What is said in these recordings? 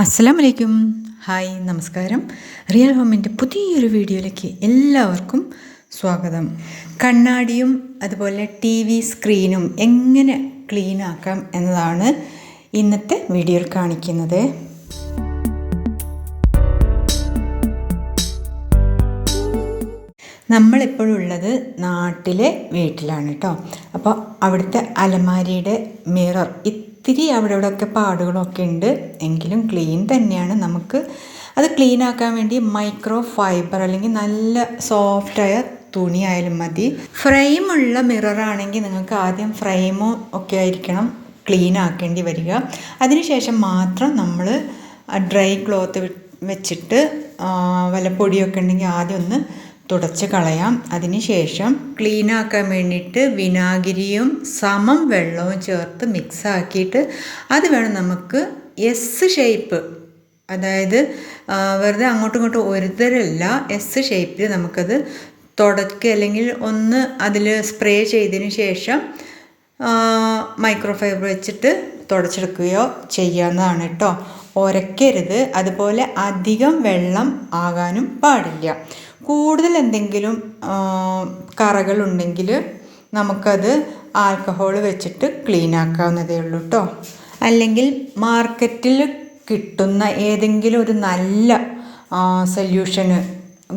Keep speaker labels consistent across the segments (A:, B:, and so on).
A: അസ്സാം വലൈക്കും ഹായ് നമസ്കാരം. റിയൽ ഹോമിന്റെ പുതിയൊരു വീഡിയോയിലേക്ക് എല്ലാവർക്കും സ്വാഗതം. കണ്ണാടിയും അതുപോലെ ടി വി സ്ക്രീനും എങ്ങനെ ക്ലീൻ ആക്കാം എന്നതാണ് ഇന്നത്തെ വീഡിയോയിൽ കാണിക്കുന്നത്. നമ്മളിപ്പോഴുള്ളത് നാട്ടിലെ വീട്ടിലാണ് കേട്ടോ. അപ്പോൾ അവിടുത്തെ അലമാരിയുടെ മിറർ ഇത്തിരി അവിടെ ഇവിടെയൊക്കെ പാടുകളൊക്കെ ഉണ്ട്. എങ്കിലും ക്ലീൻ തന്നെയാണ് നമുക്ക്. അത് ക്ലീൻ ആക്കാൻ വേണ്ടി മൈക്രോ ഫൈബർ അല്ലെങ്കിൽ നല്ല സോഫ്റ്റായ തുണി ആയാലും മതി. ഫ്രെയിമുള്ള മിററാണെങ്കിൽ നിങ്ങൾക്ക് ആദ്യം ഫ്രെയിമോ ഒക്കെ ആയിരിക്കണം ക്ലീൻ ആക്കേണ്ടി വരിക. അതിനുശേഷം മാത്രം നമ്മൾ ഡ്രൈ ക്ലോത്ത് വെച്ചിട്ട് വല്ല പൊടിയൊക്കെ ഉണ്ടെങ്കിൽ ആദ്യം ഒന്ന് തുടച്ച് കളയാം. അതിനുശേഷം ക്ലീൻ ആക്കാൻ വേണ്ടിയിട്ട് വിനാഗിരിയും സമം വെള്ളവും ചേർത്ത് മിക്സ് ആക്കിയിട്ട് അത് വേണം നമുക്ക് എസ് ഷേപ്പ് അതായത് വെറുതെ അങ്ങോട്ടും ഇങ്ങോട്ടും ഒരുതരല്ല. എസ് ഷേപ്പിൽ നമുക്കത് തുടക്കുക അല്ലെങ്കിൽ ഒന്ന് അതിൽ സ്പ്രേ ചെയ്തതിന് ശേഷം മൈക്രോ ഫൈബർ വെച്ചിട്ട് തുടച്ചെടുക്കുകയോ ചെയ്യാവുന്നതാണ് കേട്ടോ. ഉരയ്ക്കരുത് അതുപോലെ അധികം വെള്ളം ആകാനും പാടില്ല. കൂടുതൽ എന്തെങ്കിലും കറകളുണ്ടെങ്കിൽ നമുക്കത് ആൽക്കഹോൾ വെച്ചിട്ട് ക്ലീൻ ആക്കാവുന്നതേ ഉള്ളൂ കേട്ടോ അല്ലെങ്കിൽ മാർക്കറ്റിൽ കിട്ടുന്ന ഏതെങ്കിലും ഒരു നല്ല സൊല്യൂഷന്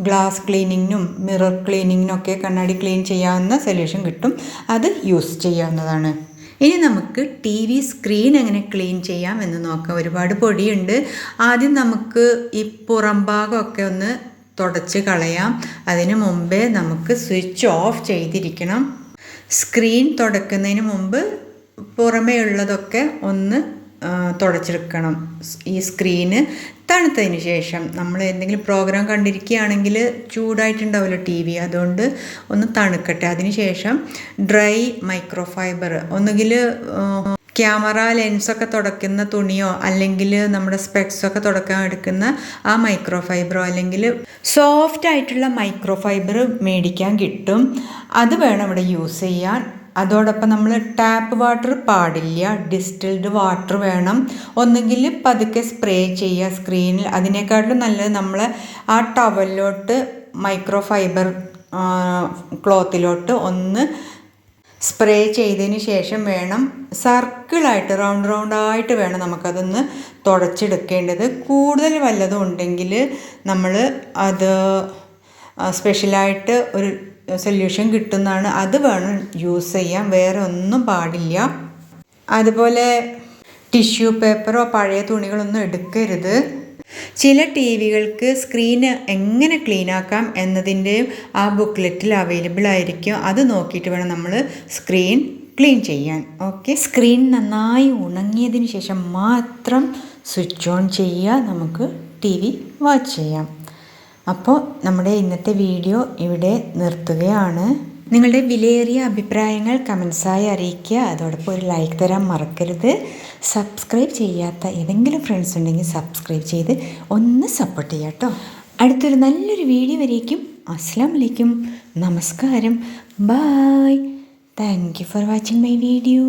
A: ഗ്ലാസ് ക്ലീനിങ്ങിനും മിറർ ക്ലീനിങ്ങിനൊക്കെ കണ്ണാടി ക്ലീൻ ചെയ്യാവുന്ന സൊല്യൂഷൻ കിട്ടും. അത് യൂസ് ചെയ്യാവുന്നതാണ്. ഇനി നമുക്ക് ടി വി സ്ക്രീൻ എങ്ങനെ ക്ലീൻ ചെയ്യാം എന്ന് നോക്കാം. ഒരുപാട് പൊടിയുണ്ട്. ആദ്യം നമുക്ക് ഈ പുറം ഭാഗമൊക്കെ ഒന്ന് തുടച്ച് കളയാം. അതിന് മുമ്പേ നമുക്ക് സ്വിച്ച് ഓഫ് ചെയ്തിരിക്കണം. സ്ക്രീൻ തുടക്കുന്നതിന് മുമ്പ് പുറമേ ഉള്ളതൊക്കെ ഒന്ന് തുടച്ചെടുക്കണം. ഈ സ്ക്രീന് തണുത്തതിന് ശേഷം നമ്മൾ എന്തെങ്കിലും പ്രോഗ്രാം കണ്ടിരിക്കുകയാണെങ്കിൽ ചൂടായിട്ടുണ്ടാവുമല്ലോ ടി വി അതുകൊണ്ട് ഒന്ന് തണുക്കട്ടെ. അതിന് ശേഷം ഡ്രൈ മൈക്രോഫൈബർ ഒന്നുകിൽ ക്യാമറ ലെൻസൊക്കെ തുടക്കുന്ന തുണിയോ അല്ലെങ്കിൽ നമ്മുടെ സ്പെക്സൊക്കെ തുടക്കാൻ എടുക്കുന്ന ആ മൈക്രോ ഫൈബറോ അല്ലെങ്കിൽ സോഫ്റ്റ് ആയിട്ടുള്ള മൈക്രോ ഫൈബർ മേടിക്കാൻ കിട്ടും. അത് വേണം ഇവിടെ യൂസ് ചെയ്യാൻ. അതോടൊപ്പം നമ്മൾ ടാപ്പ് വാട്ടർ പാടില്ല ഡിസ്റ്റിൽഡ് വാട്ടർ വേണം. ഒന്നുകിൽ പതുക്കെ സ്പ്രേ ചെയ്യുക സ്ക്രീനിൽ അതിനേക്കാട്ടിലും നല്ലത് നമ്മൾ ആ ടവലിലോട്ട് മൈക്രോ ഫൈബർ ക്ലോത്തിലോട്ട് ഒന്ന് സ്പ്രേ ചെയ്തതിന് ശേഷം വേണം സർക്കിളായിട്ട് റൗണ്ട് റൗണ്ട് ആയിട്ട് വേണം നമുക്കതൊന്ന് തുടച്ചെടുക്കേണ്ടത്. കൂടുതൽ വല്ലതും ഉണ്ടെങ്കിൽ നമ്മൾ അത് സ്പെഷ്യലായിട്ട് ഒരു സൊല്യൂഷൻ കിട്ടുന്നതാണ്. അത് വേണം യൂസ് ചെയ്യാൻ. വേറെ ഒന്നും പാടില്ല. അതുപോലെ ടിഷ്യൂ പേപ്പറോ പഴയ തുണികളൊന്നും എടുക്കരുത്. ചില ടി വികൾക്ക് സ്ക്രീന് എങ്ങനെ ക്ലീൻ ആക്കാം എന്നതിന്റെയും ആ ബുക്ക്ലെറ്റിൽ അവൈലബിൾ ആയിരിക്കും. അത് നോക്കിയിട്ട് വേണം നമ്മൾ സ്ക്രീൻ ക്ലീൻ ചെയ്യാൻ. ഓക്കെ സ്ക്രീൻ നന്നായി ഉണങ്ങിയതിന് ശേഷം മാത്രം സ്വിച്ച് ഓൺ ചെയ്യുക. നമുക്ക് ടി വി വാച്ച് ചെയ്യാം. അപ്പോൾ നമ്മുടെ ഇന്നത്തെ വീഡിയോ ഇവിടെ നിർത്തുകയാണ്. നിങ്ങളുടെ വിലയേറിയ അഭിപ്രായങ്ങൾ കമൻസായി അറിയിക്കുക. അതോടൊപ്പം ഒരു ലൈക്ക് തരാൻ മറക്കരുത്. സബ്സ്ക്രൈബ് ചെയ്യാത്ത ഏതെങ്കിലും ഫ്രണ്ട്സ് ഉണ്ടെങ്കിൽ സബ്സ്ക്രൈബ് ചെയ്ത് ഒന്ന് സപ്പോർട്ട് ചെയ്യാം കേട്ടോ അടുത്തൊരു നല്ലൊരു വീഡിയോ വരേക്കും. അസ്സാം വലൈക്കും നമസ്കാരം. Bye thank you for watching my video